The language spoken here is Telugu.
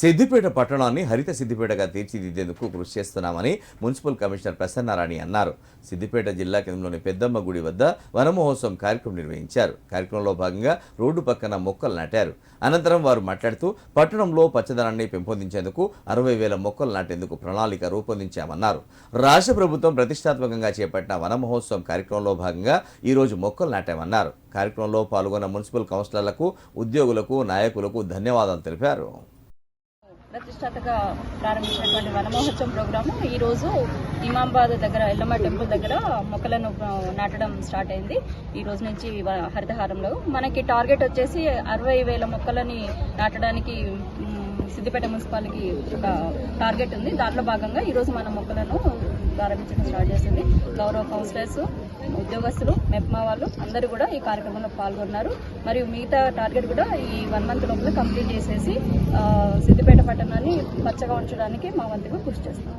సిద్దిపేట పట్టణాన్ని హరిత సిద్దిపేటగా తీర్చిదిద్దేందుకు కృషి చేస్తున్నామని మున్సిపల్ కమిషనర్ ప్రసన్నారాణి అన్నారు. సిద్దిపేట జిల్లా కేంద్రంలోని పెద్దమ్మ గుడి వద్ద వనమహోత్సవం కార్యక్రమం నిర్వహించారు. కార్యక్రమంలో భాగంగా రోడ్డు పక్కన మొక్కలు నాటారు. అనంతరం వారు మాట్లాడుతూ పట్టణంలో పచ్చదనాన్ని పెంపొందించేందుకు అరవై వేల మొక్కలు నాటేందుకు ప్రణాళిక రూపొందించామన్నారు. రాష్ట్ర ప్రభుత్వం ప్రతిష్టాత్మకంగా చేపట్టిన వన మహోత్సవం కార్యక్రమంలో భాగంగా ఈరోజు మొక్కలు నాటామన్నారు. కార్యక్రమంలో పాల్గొన్న మున్సిపల్ కౌన్సిలర్లకు ఉద్యోగులకు నాయకులకు ధన్యవాదాలు తెలిపారు. ప్రతిష్టాతగా ప్రారంభించినటువంటి వనమహోత్సవం ప్రోగ్రాము. ఈరోజు ఇమాంబాద్ దగ్గర ఎల్లమ్మ టెంపుల్ దగ్గర మొక్కలను నాటడం స్టార్ట్ అయింది. ఈ రోజు నుంచి హరితహారంలో. మనకి టార్గెట్ వచ్చేసి అరవై వేల మొక్కలని నాటడానికి సిద్దిపేట మున్సిపాలిటీకి ఒక టార్గెట్ ఉంది. దాంట్లో భాగంగా ఈరోజు మన మొక్కలను ప్రారంభించడం స్టార్ట్ చేసింది. గౌరవ కౌన్సిలర్స్ ఉద్యోగస్తులు మెప్మా వాళ్ళు అందరూ కూడా ఈ కార్యక్రమంలో పాల్గొన్నారు. మరియు మిగతా టార్గెట్ కూడా ఈ వన్ మంత్ లోపల కంప్లీట్ చేసేసి సిద్దిపేట పట్టణాన్ని పచ్చగా ఉంచడానికి మా వంతుగా కృషి చేస్తాం